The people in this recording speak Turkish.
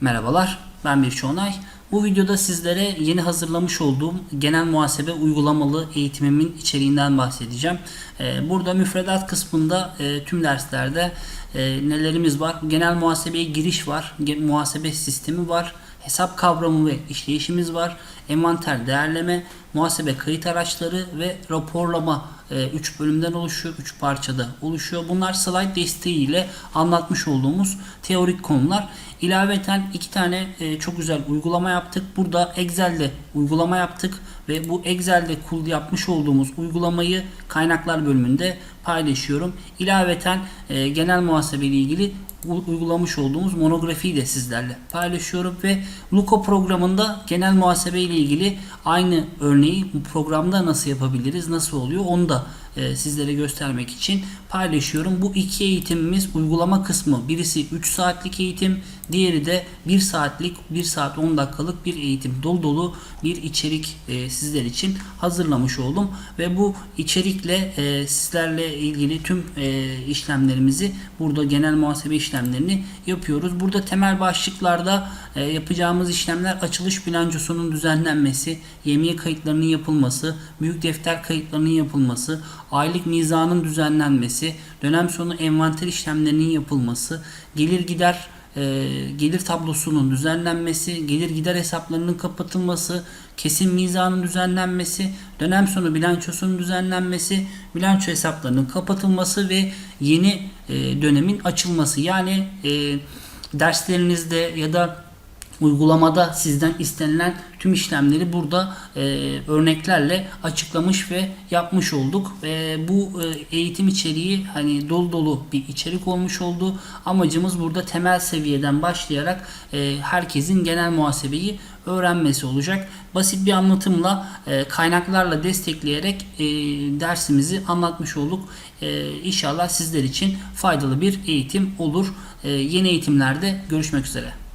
Merhabalar, ben bir Onay. Bu videoda sizlere yeni hazırlamış olduğum genel muhasebe uygulamalı eğitimimin içeriğinden bahsedeceğim. Ee, Burada müfredat kısmında e, tüm derslerde e, nelerimiz var? Genel muhasebeye giriş var, muhasebe sistemi var, hesap kavramı ve işleyişimiz var, envanter değerleme, muhasebe kayıt araçları ve raporlama 3 bölümden oluşuyor, 3 parçada oluşuyor. Bunlar slide desteğiyle anlatmış olduğumuz teorik konular. İlaveten iki tane e, çok güzel uygulama yaptık. Burada Excel'de uygulama yaptık ve bu Excel'de kul yapmış olduğumuz uygulamayı kaynaklar bölümünde paylaşıyorum. İlaveten e, genel muhasebe ile ilgili uygulamış olduğumuz monografiyi de sizlerle paylaşıyorum ve Luko programında genel muhasebe ile ilgili aynı örneği bu programda nasıl yapabiliriz, nasıl oluyor onu da e, sizlere göstermek için paylaşıyorum. Bu iki eğitimimiz uygulama kısmı. Birisi 3 saatlik eğitim, diğeri de 1 saatlik, 1 saat 10 dakikalık bir eğitim. Dolu dolu bir içerik e, sizler için hazırlamış oldum ve bu içerikle e, sizlerle ilgili tüm e, işlemlerimizi burada genel muhasebe işlemlerini yapıyoruz. Burada temel başlıklarda e, yapacağımız işlemler açılış bilançosunun düzenlenmesi, yemiye kayıtlarının yapılması, büyük defter kayıtlarının yapılması, aylık mizanın düzenlenmesi, dönem sonu envanter işlemlerinin yapılması, gelir gider e, gelir tablosunun düzenlenmesi, gelir gider hesaplarının kapatılması, kesin mizanın düzenlenmesi, dönem sonu bilançosunun düzenlenmesi, bilanço hesaplarının kapatılması ve yeni e, dönemin açılması. Yani e, derslerinizde ya da uygulamada sizden istenilen tüm işlemleri burada e, örneklerle açıklamış ve yapmış olduk. E, bu e, eğitim içeriği hani dolu dolu bir içerik olmuş oldu. Amacımız burada temel seviyeden başlayarak e, herkesin genel muhasebeyi öğrenmesi olacak. Basit bir anlatımla e, kaynaklarla destekleyerek e, dersimizi anlatmış olduk. E, inşallah sizler için faydalı bir eğitim olur. E, yeni eğitimlerde görüşmek üzere.